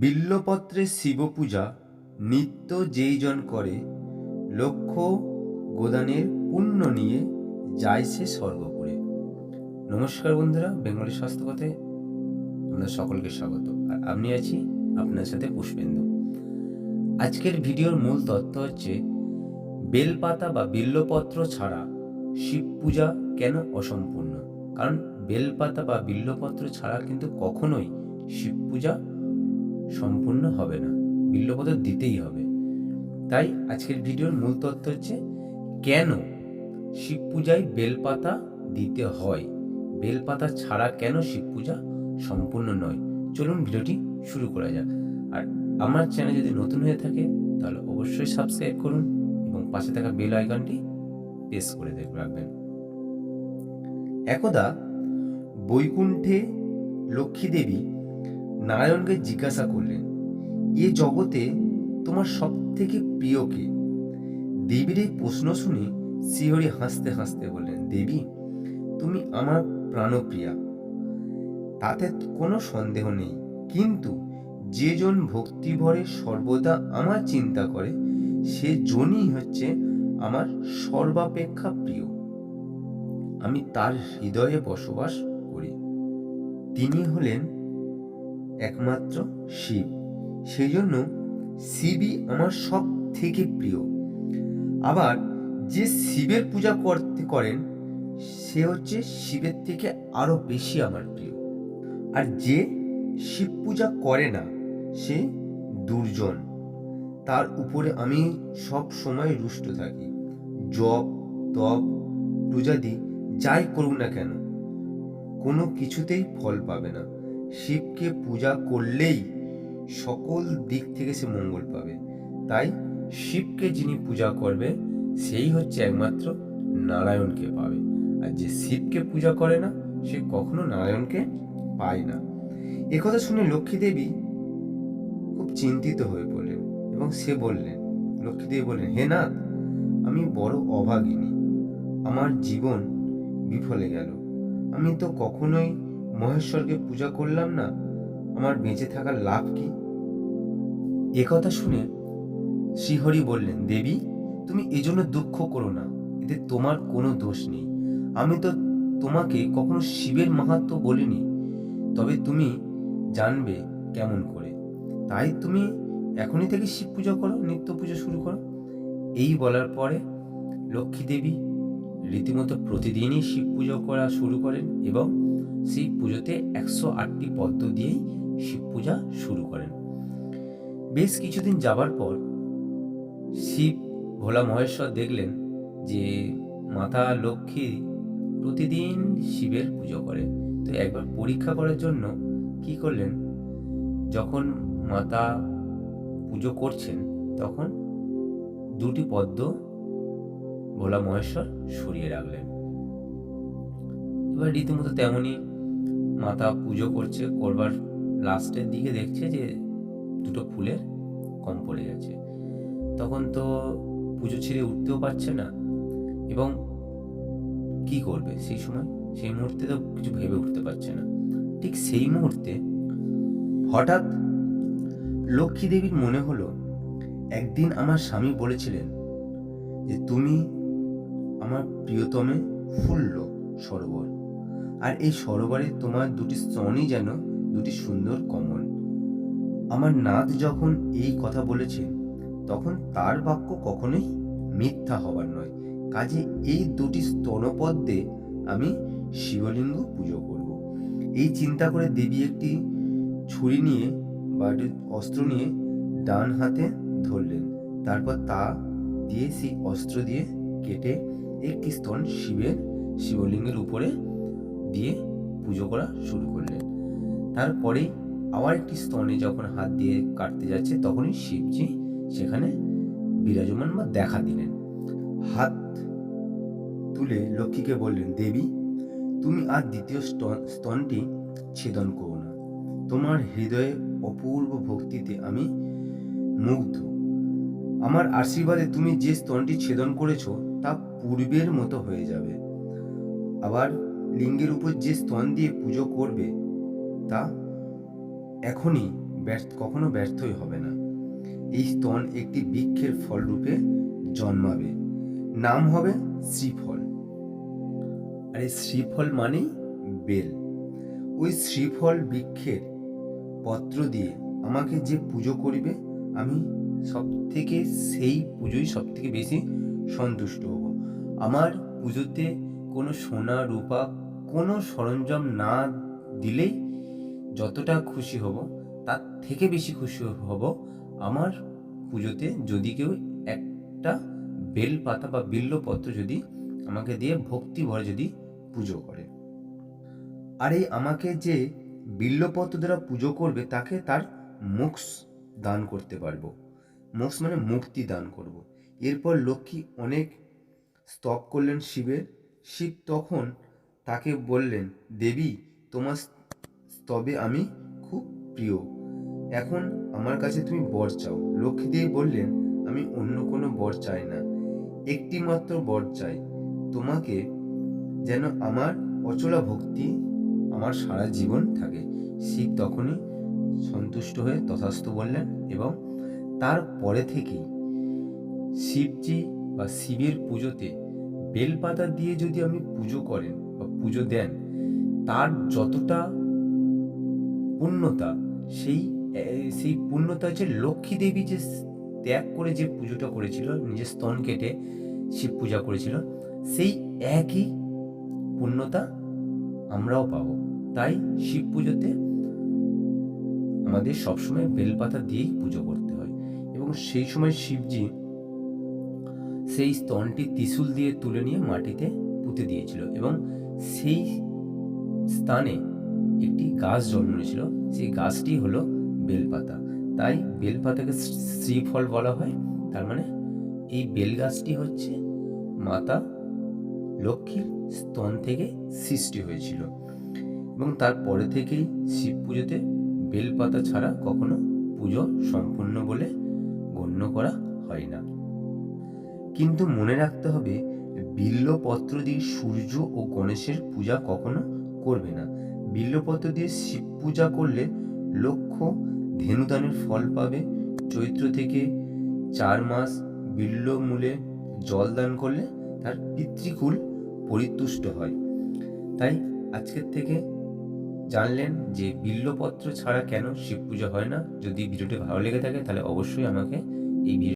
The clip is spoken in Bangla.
বিল্লপত্রে শিবপূজা নিত্য যেইজন করে লক্ষ গোদানের পুণ্য নিয়ে যায় সে স্বর্গপুরে। নমস্কার বন্ধুরা, বেঙ্গলি স্বাস্থ্যকথে আপনাদের সকলকে স্বাগত। আর আমি আছি আপনার সাথে পুষ্পেন্দু। আজকের ভিডিওর মূল তথ্য হচ্ছে, বেলপাতা বা বিল্লপত্র ছাড়া শিব পূজা কেন অসম্পূর্ণ? কারণ বেলপাতা বা বিল্লপত্র ছাড়া কিন্তু কখনোই শিব পূজা সম্পূর্ণ হবে না। বিল্লপত্র দিতেই হবে। তাই আজকের ভিডিওর মূল তথ্য হচ্ছে, কেন শিব পূজায় বেলপাতা দিতে হয়? বেলপাতা ছাড়া কেন শিব পূজা সম্পূর্ণ নয়? চলুন ভিডিওটি শুরু করা যাক। আর আমার চ্যানেল যদি নতুন হয়ে থাকে, তাহলে অবশ্যই সাবস্ক্রাইব করুন এবং পাশে থাকা বেল আইকনটি প্রেস করে রাখবেন। একদা বৈকুণ্ঠে লক্ষ্মী দেবী নারায়ণকে জিজ্ঞাসা করলেন, এ জগতে তোমার সব থেকে প্রিয় কে? দেবীর এই প্রশ্ন শুনে শ্রীহরি হাসতে হাসতে বললেন, দেবী, তুমি আমার প্রাণপ্রিয়া। তাতে কোনো সন্দেহ নেই। কিন্তু যেজন ভক্তিভরে সর্বদা আমার চিন্তা করে, সে জনই হচ্ছে আমার সর্বাপেক্ষা প্রিয়। আমি তার হৃদয়ে বসবাস করি। তিনি হলেন একমাত্র শিব। সেই জন্য শিবই আমার সব থেকে প্রিয়। আবার যে শিবের পূজা করতে করেন, সে হচ্ছে শিবের থেকে আরও বেশি আমার প্রিয়। আর যে শিব পূজা করে না, সে দুর্জন। তার উপরে আমি সব সময় রুষ্ট থাকি। জপ, তপ, পূজাদি যাই করুক না কেন, কোনো কিছুতেই ফল পাবে না। শিবকে পূজা করলেই সকল দিক থেকে সে মঙ্গল পাবে। তাই শিবকে যিনি পূজা করবে, সেই হচ্ছে একমাত্র নারায়ণকে পাবে। আর যে শিবকে পূজা করে না, সে কখনো নারায়ণকে পায় না। একথা শুনে লক্ষ্মী দেবী খুব চিন্তিত হয়ে পড়লেন এবং সে বললেন, লক্ষ্মী দেবী বললেন, হে নাথ, আমি বড় অভাগিনী। আমার জীবন বিফলে গেল। আমি তো কখনোই মহেশ্বরকে পূজা করলাম না, আমার বেঁচে থাকার লাভ কি? একথা শুনে শ্রীহরি বললেন, দেবী, তুমি এজন্য দুঃখ করো না, এতে তোমার কোনো দোষ নেই। আমি তো তোমাকে কখনো শিবের মাহাত্ম বলিনি, তবে তুমি জানবে কেমন করে। তাই তুমি এখনই থেকে শিব পুজো করো, নিত্য পুজো শুরু করো। এই বলার পরে লক্ষ্মী দেবী রীতিমতো প্রতিদিনই শিব পুজো করা শুরু করেন এবং সেই পুজোতে একশো আটটি পদ্ম দিয়েই শিব পূজা শুরু করেন। বেশ কিছুদিন যাবার পর শিব ভোলা মহেশ্বর দেখলেন যে মাতা লক্ষ্মী প্রতিদিন শিবের পুজো করে। তো একবার পরীক্ষা করার জন্য কি করলেন? যখন মাতা পুজো করছেন, তখন দুটি পদ্ম ভোলা মহেশ্বর সরিয়ে রাখলেন। এবার রীতিমতো তেমনই মাতা পুজো করছে, করবার লাস্টের দিকে দেখছে যে দুটো ফুলের কম পড়ে গেছে। তখন তো পুজো ছেড়ে উঠতেও পারছে না। এবং কি করবে সেই সময়? সেই মুহূর্তে তো কিছু ভেবে উঠতে পারছে না। ঠিক সেই মুহূর্তে হঠাৎ লক্ষ্মী দেবীর মনে হলো, একদিন আমার স্বামী বলেছিলেন যে, তুমি আমার প্রিয়তমে ফুল্ল সরোবর। আর এই সরোবরে তোমার দুটি স্তনই যেন দুটি সুন্দর কমল। আমার নাথ যখন এই কথা বলেছেন তখন তার বাক্য কখনোই মিথ্যা হবার নয়। কাজে এই দুটি স্তনপদ্মে আমি শিবলিঙ্গ পুজো করব। এই চিন্তা করে দেবী একটি ছুরি নিয়ে বা অস্ত্র নিয়ে ডান হাতে ধরলেন। তারপর তা দিয়ে সেই অস্ত্র দিয়ে কেটে একটি স্তন শিবের শিবলিঙ্গের উপরে দিয়ে পুজো করা শুরু করলেন। তারপরেই আবার একটি স্তনে যখন হাত দিয়ে কাটতে যাচ্ছে, তখনই শিবজি সেখানে বিরাজমান বা দেখা দিলেন। হাত তুলে লক্ষ্মীকে বললেন, দেবী, তুমি আর দ্বিতীয় স্তন স্তনটি ছেদন করো না। তোমার হৃদয়ে অপূর্ব ভক্তিতে আমি মুগ্ধ। আমার আশীর্বাদে তুমি যে স্তনটি ছেদন করেছ, তা পূর্বের মতো হয়ে যাবে। আবার লিঙ্গের উপর যে স্তন দিয়ে পুজো করবে, তা এখনই ব্যর্থ, কখনো ব্যর্থই হবে না। এই স্তন একটি বৃক্ষের ফল রূপে জন্মাবে। নাম হবে শ্রীফল। আর এই শ্রীফল মানেই বেল। ওই শ্রীফল বৃক্ষের পত্র দিয়ে আমাকে যে পুজো করিবে, আমি সব থেকে সেই পুজোই সব থেকে বেশি সন্তুষ্ট হব। আমার পুজোতে কোনো সোনা, রূপা কোনো সরঞ্জাম না দিলেই যতটা খুশি হব, তার থেকে বেশি খুশি হব আমার পুজোতে যদি কেউ একটা বেল পাতা বা বিল্লপত্র যদি আমাকে দিয়ে ভক্তি ভরে যদি পুজো করে। আর এই আমাকে যে বিল্লপত্র দ্বারা পুজো করবে, তাকে তার মোক্ষ দান করতে পারব। মোক্ষ মানে মুক্তি দান করব। এরপর লক্ষ্মী অনেক স্তব করলেন শিবের। শিব তখন তাকে বললেন, দেবী, তোমার স্তবে আমি খুব প্রিয়। এখন আমার কাছে তুমি বর চাও। লক্ষ্মী দেবী বললেন, আমি অন্য কোনো বর চাই না। একটি মাত্র বর চাই। তোমাকে যেন আমার অচলা ভক্তি, আমার সারা জীবন থাকে। শিব তখনই সন্তুষ্ট হয়ে তথাস্তু বললেন এবং তারপরে থেকেই শিবজি বা শিবের পুজোতে বেলপাতা দিয়ে যদি আপনি পুজো করেন বা পুজো দেন, তার যতটা পুণ্যতা, সেই সেই পূর্ণতা হচ্ছে লক্ষ্মী দেবী যে ত্যাগ করে যে পুজোটা করেছিল, নিজের স্তন কেটে শিব পূজা করেছিল, সেই একই পূর্ণতা আমরাও পাবো। তাই শিব পুজোতে আমাদের সবসময় বেলপাতা দিয়েই পুজো করতে হয়। এবং সেই সময় শিবজি সেই স্তনটি ত্রিশূল দিয়ে তুলে নিয়ে মাটিতে পুঁতে দিয়েছিল এবং সেই স্থানে একটি গাছ জন্ম নিয়েছিল। সেই গাছটি হলো বেলপাতা। তাই বেলপাতাকে শ্রীফল বলা হয়। তার মানে এই বেল গাছটি হচ্ছে মাতা লক্ষ্মীর স্তন থেকে সৃষ্টি হয়েছিল। এবং তারপরে থেকেই শিব পুজোতে বেলপাতা ছাড়া কখনো পুজো সম্পূর্ণ বলে গণ্য করা হয় না। কিন্তু মনে রাখতে হবে বিল্লপত্র দিয়ে সূর্য ও গণেশের পূজা কখনো করবে না। বিল্লপত্র দিয়ে শিব পূজা করলে লক্ষ্য ধেনুদানের ফল পাবে। চৈত্র থেকে চার মাস বিল্ল মূলে জল দান করলে তার পিতৃকুল পরিতুষ্ট হয়। তাই আজকের থেকে জানলেন যে বিল্লপত্র ছাড়া কেন শিব পূজা হয় না। যদি ভিডিওটি ভালো লেগে থাকে তাহলে অবশ্যই আমাকে এই